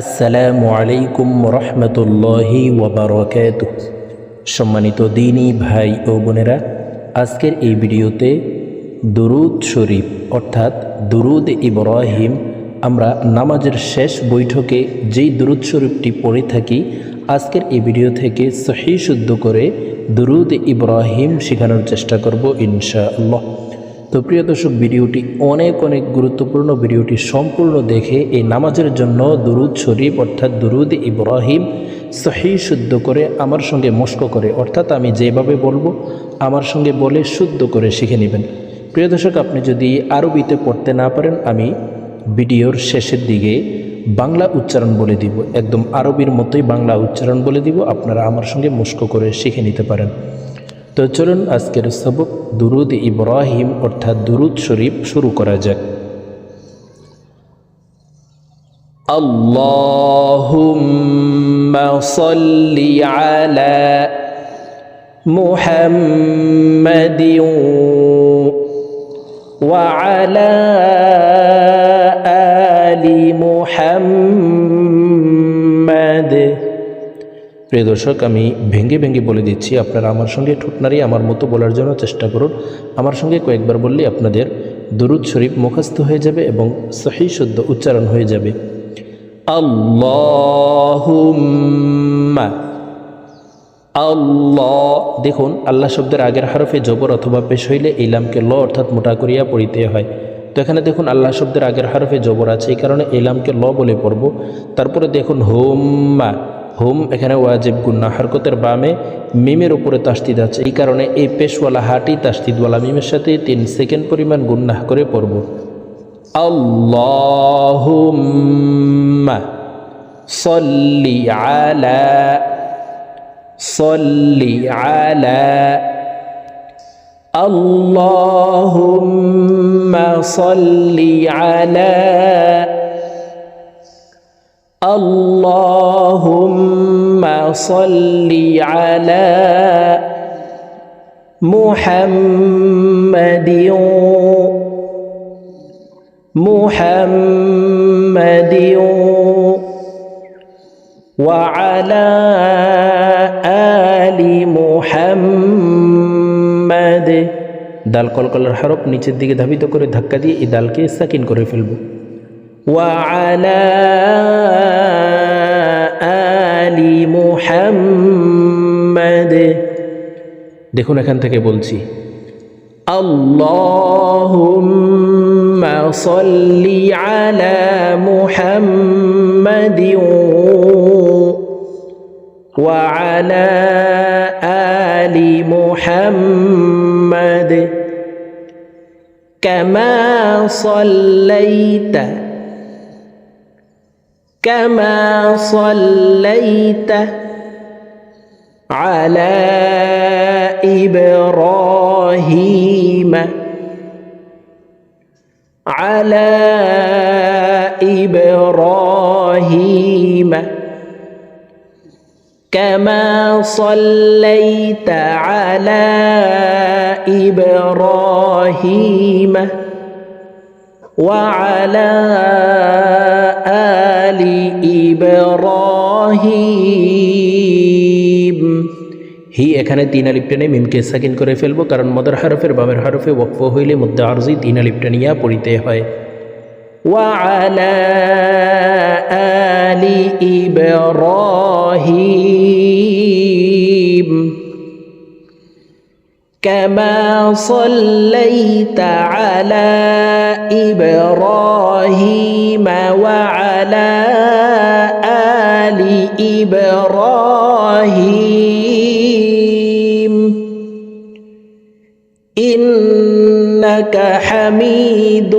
আসসালামু আলাইকুম রহমতুল্লাহি ওবরকাত সম্মানিত দিনী ভাই ও বোনেরা, আজকের এই ভিডিওতে দুরুদ শরীফ, অর্থাৎ দুরুদ ইব্রাহিম, আমরা নামাজের শেষ বৈঠকে যেই দুরুদ শরীফটি পড়ে থাকি, আজকের এই ভিডিও থেকে সহি শুদ্ধ করে দুরুদ ইব্রাহিম শেখানোর চেষ্টা করব ইনশাআল্লাহ। তো প্রিয় দর্শক, ভিডিওটি অনেক অনেক গুরুত্বপূর্ণ, ভিডিওটি সম্পূর্ণ দেখে এই নামাজের জন্য দুরুদ শরীফ অর্থাৎ দুরুদ ইব্রাহিম সহি শুদ্ধ করে আমার সঙ্গে মস্ক করে। অর্থাৎ আমি যেভাবে বলব, আমার সঙ্গে বলে শুদ্ধ করে শিখে নেবেন। প্রিয় দর্শক, আপনি যদি আরবিতে পড়তে না পারেন, আমি ভিডিওর শেষের দিকে বাংলা উচ্চারণ বলে দিব। একদম আরবির মতোই বাংলা উচ্চারণ বলে দিব। আপনারা আমার সঙ্গে মুস্ক করে শিখে নিতে পারেন। তো চলুন আজকের সবক দুরুদ ইব্রাহিম অর্থাৎ দুরুদ শরীফ শুরু করা যাক اللهم صل على محمد وعلى آل محمد প্রিয় দর্শক, আমি ভেঙ্গে ভেঙ্গে বলে দিচ্ছি, আপনারা আমার সঙ্গে ঠোঁটনারি আমার মতো বলার জন্য চেষ্টা করুন। আমার সঙ্গে কয়েকবার বললে আপনাদের দুরুদ শরীফ মুখস্থ হয়ে যাবে এবং সহি শুদ্ধ উচ্চারণ হয়ে যাবে। আল্লাহ, দেখুন, আল্লাহ শব্দের আগের হরফে জবর অথবা পেশ হইলে ইলামকে ল অর্থাৎ মোটা করিয়া পড়িতে হয়। তো এখানে দেখুন, আল্লাহ শব্দের আগের হরফে জবর আছে, এই কারণে ইলামকে ল বলে পড়ব। তারপরে দেখুন, হোম্মা হোম, এখানে ওয়াজেব গুন্না হরকতের বামে মিমের উপরে তাস্তিদ আছে। এই কারণে এই পেশওয়ালা হাটি তাস্তিদওয়ালা মিমের সাথে তিন সেকেন্ড পরিমাণ গুন্নাহ করে পড়ব। আল্লাহুম্মা সল্লি আলা সল্লি আলা। আল্লাহ সল্লি আলা। اللهم صل على محمد محمد وعلى آل محمد দাল কলকলার হরফ নিচের দিকে ধাবিত করে ধাক্কা দিয়ে এই দালকে সাকিন করে ফেলব وعلى آل محمد দেখুন এখান থেকে বলছি اللهم صل على محمد وعلى آل محمد كما صليت كما صليت على إبراهيم. على إبراهيم. كما صليت على إبراهيم. وعلى آل إبراهيم হি এখানে তিন আলিপ টেনে মিমকে সাকিন করে ফেলবো কারণ মদার হরফের বামের হরফে ওয়াকফ হইলে মধ্যে আরজি তিন আলিপ টেনিয়া পড়িতে হয় وعلى آل إبراهيم كما صليت على إبراهيم وعلى ال إبراهيم؟ انك حميد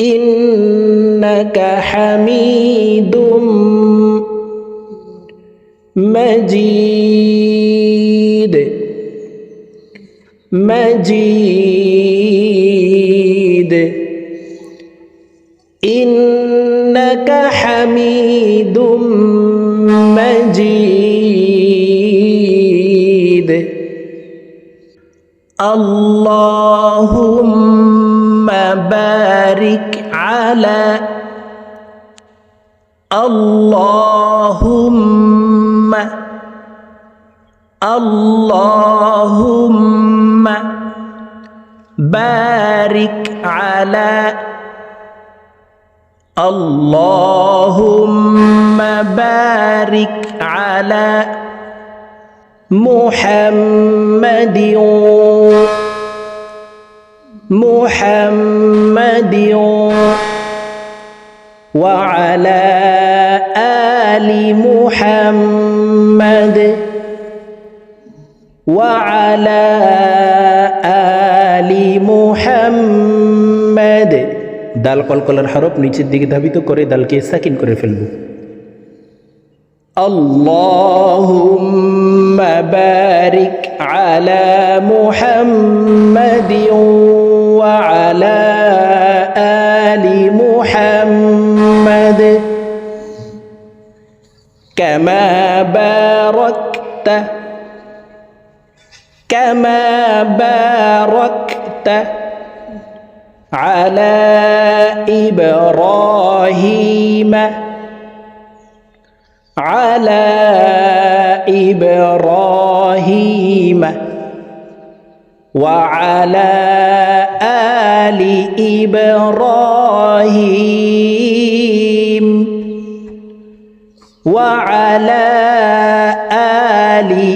انك حميد مجيد. مجيد. إنك حميد مجيد. اللهم بارك على اللهم اللهم بارك على اللهم بارك على محمد محمد وعلى وعلى آل محمد দাল কলকলার হরফ নিচের দিকে ধাবিত করে দালকে সাকিন করে ফেলব اللهم بارك على محمد وعلى آل محمد كما باركت كما باركت على إبراهيم على إبراهيم وعلى آل إبراهيم وعلى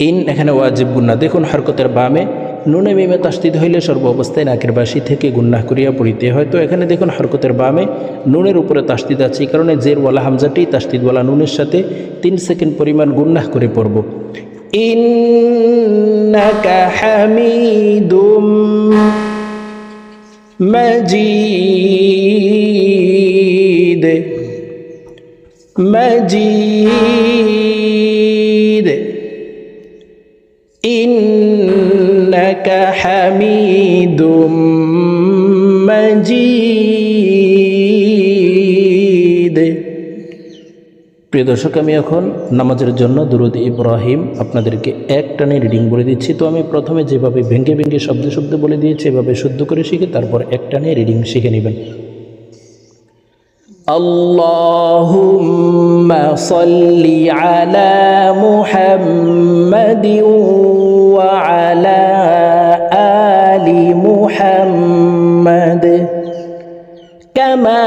ইন এখানে ওয়াজিব গুন্না দেখুন হরকতের বামে, নুনে মিমে তাস্তিদ হইলে সর্ব অবস্থায় নাকের বাসি থেকে গুন্নাহ করিয়া পড়িতে হয়। তো এখানে দেখুন হরকতের বামে, নুনের উপরে তাস্তিদ আছে। এই কারণে জেরওয়ালা হামজাটি তাস্তিদওয়ালা নুনের সাথে তিন সেকেন্ড পরিমাণ গুন্নাহ করে পড়ব। ইন্নাকা মজিদ। মজিদ। প্রিয় দর্শক আমি এখন নামাজের জন্য দুরুদ ইব্রাহিম আপনাদেরকে এক টানে রিডিং বলে দিচ্ছি তো আমি প্রথমে যেভাবে ভেঙ্গে ভেঙ্গে শব্দ শব্দ বলে দিয়েছি এভাবে শুদ্ধ করে শিখে তারপর এক টানে রিডিং শিখে নেবেন اللهم صل على محمد وعلى آل محمد كما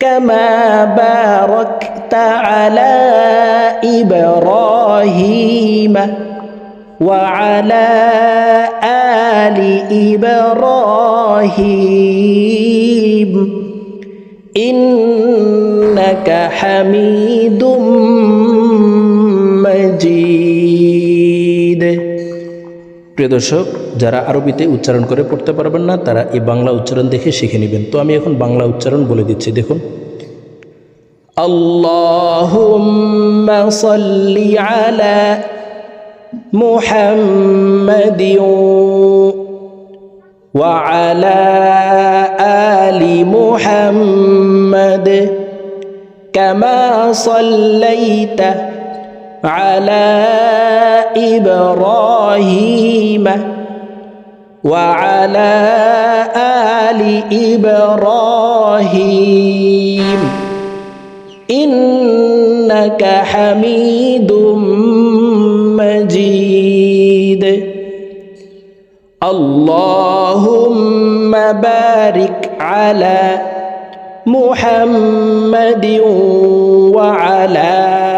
كما باركت على إبراهيم وعلى آل إبراهيم إنك حميد مجيد প্রিয় দর্শক যারা আরবিতে উচ্চারণ করে পড়তে পারবেন না তারা এই বাংলা উচ্চারণ দেখে শিখে নেবেন তো আমি এখন বাংলা উচ্চারণ বলে দিচ্ছি দেখুন اللهم صل على محمد وعلى آل محمد كما صليت على إبراهيم وعلى آل إبراهيم. إنك حميد مجيد. اللهم بارك على محمد وعلى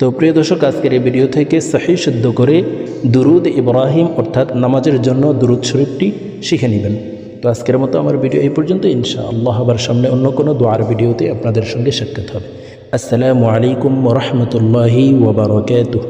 তো প্রিয় দর্শক, আজকের এই ভিডিও থেকে সাহি শুদ্ধ করে দুরুদ ইব্রাহিম অর্থাৎ নামাজের জন্য দুরুদ শরীফটি শিখে নেবেন। তো আজকের মতো আমার ভিডিও এই পর্যন্ত। ইনশা আল্লাহ আবার সামনে অন্য কোনো দোয়ার ভিডিওতে আপনাদের সঙ্গে সাক্ষাৎ হবে। আসসালামু আলাইকুম রহমতুল্লাহি ওবরাকাতুহ